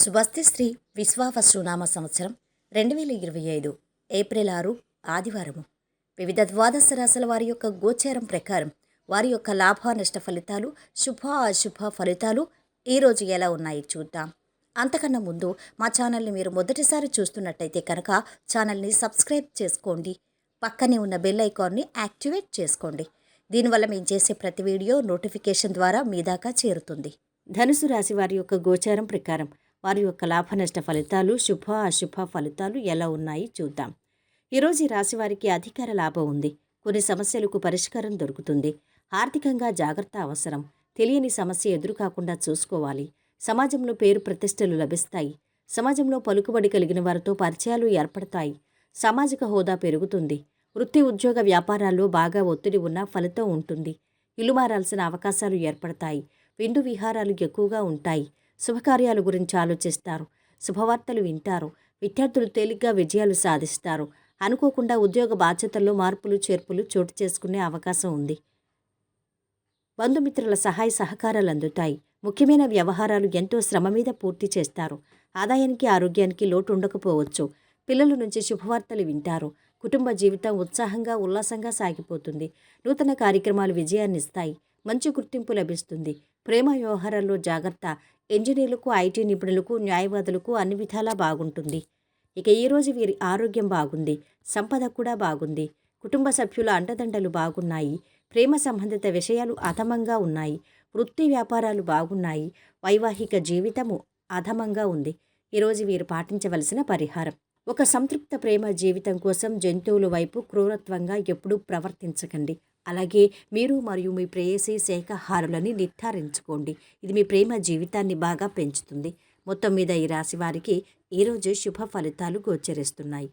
స్వస్తి శ్రీ విశ్వావసునామ సంవత్సరం రెండు వేల ఇరవై ఐదు ఏప్రిల్ ఆరు ఆదివారము. వివిధ ద్వాదశ రాశుల వారి యొక్క గోచారం ప్రకారం వారి యొక్క లాభ నష్ట ఫలితాలు శుభ అశుభ ఫలితాలు ఈరోజు ఎలా ఉన్నాయి చూద్దాం. అంతకన్నా ముందు మా ఛానల్ని మీరు మొదటిసారి చూస్తున్నట్టయితే కనుక ఛానల్ని సబ్స్క్రైబ్ చేసుకోండి. పక్కనే ఉన్న బెల్ ఐకాన్ని యాక్టివేట్ చేసుకోండి. దీనివల్ల మేము చేసే ప్రతి వీడియో నోటిఫికేషన్ ద్వారా మీ దాకా చేరుతుంది. ధనుసు రాశి వారి యొక్క గోచారం ప్రకారం వారి యొక్క లాభ నష్ట ఫలితాలు శుభ అశుభ ఫలితాలు ఎలా ఉన్నాయి చూద్దాం. ఈరోజు ఈ రాశి వారికి అధికార లాభం ఉంది. కొన్ని సమస్యలకు పరిష్కారం దొరుకుతుంది. ఆర్థికంగా జాగ్రత్త అవసరం. తెలియని సమస్య ఎదురు కాకుండా చూసుకోవాలి. సమాజంలో పేరు ప్రతిష్టలు లభిస్తాయి. సమాజంలో పలుకుబడి కలిగిన వారితో పరిచయాలు ఏర్పడతాయి. సామాజిక హోదా పెరుగుతుంది. వృత్తి ఉద్యోగ వ్యాపారాల్లో బాగా ఒత్తిడి ఉన్న ఫలితం ఉంటుంది. ఇల్లు మారాల్సిన అవకాశాలు ఏర్పడతాయి. విందు విహారాలు ఎక్కువగా ఉంటాయి. శుభకార్యాల గురించి ఆలోచిస్తారు. శుభవార్తలు వింటారు. విద్యార్థులు తేలిగ్గా విజయాలు సాధిస్తారు. అనుకోకుండా ఉద్యోగ బాధ్యతల్లో మార్పులు చేర్పులు చోటు చేసుకునే అవకాశం ఉంది. బంధుమిత్రుల సహాయ సహకారాలు అందుతాయి. ముఖ్యమైన వ్యవహారాలు ఎంతో శ్రమ మీద పూర్తి చేస్తారు. ఆదాయానికి ఆరోగ్యానికి లోటు ఉండకపోవచ్చు. పిల్లల నుంచి శుభవార్తలు వింటారు. కుటుంబ జీవితం ఉత్సాహంగా ఉల్లాసంగా సాగిపోతుంది. నూతన కార్యక్రమాలు విజయాన్నిస్తాయి. మంచి గుర్తింపు లభిస్తుంది. ప్రేమ వ్యవహారాల్లో జాగ్రత్త. ఇంజనీర్లకు ఐటీ నిపుణులకు న్యాయవాదులకు అన్ని విధాలా బాగుంటుంది. ఇక ఈరోజు వీరి ఆరోగ్యం బాగుంది. సంపద కూడా బాగుంది. కుటుంబ సభ్యుల అండదండలు బాగున్నాయి. ప్రేమ సంబంధిత విషయాలు అధమంగా ఉన్నాయి. వృత్తి వ్యాపారాలు బాగున్నాయి. వైవాహిక జీవితము అధమంగా ఉంది. ఈరోజు వీరు పాటించవలసిన పరిహారం. ఒక సంతృప్త ప్రేమ జీవితం కోసం జంతువుల వైపు క్రూరత్వంగా ఎప్పుడూ ప్రవర్తించకండి. అలాగే మీరు మరియు మీ ప్రేయసి శాఖాహారులని నిర్ధారించుకోండి. ఇది మీ ప్రేమ జీవితాన్ని బాగా పెంచుతుంది. మొత్తం మీద ఈ రాశి వారికి ఈరోజు శుభ ఫలితాలు గోచరిస్తున్నాయి.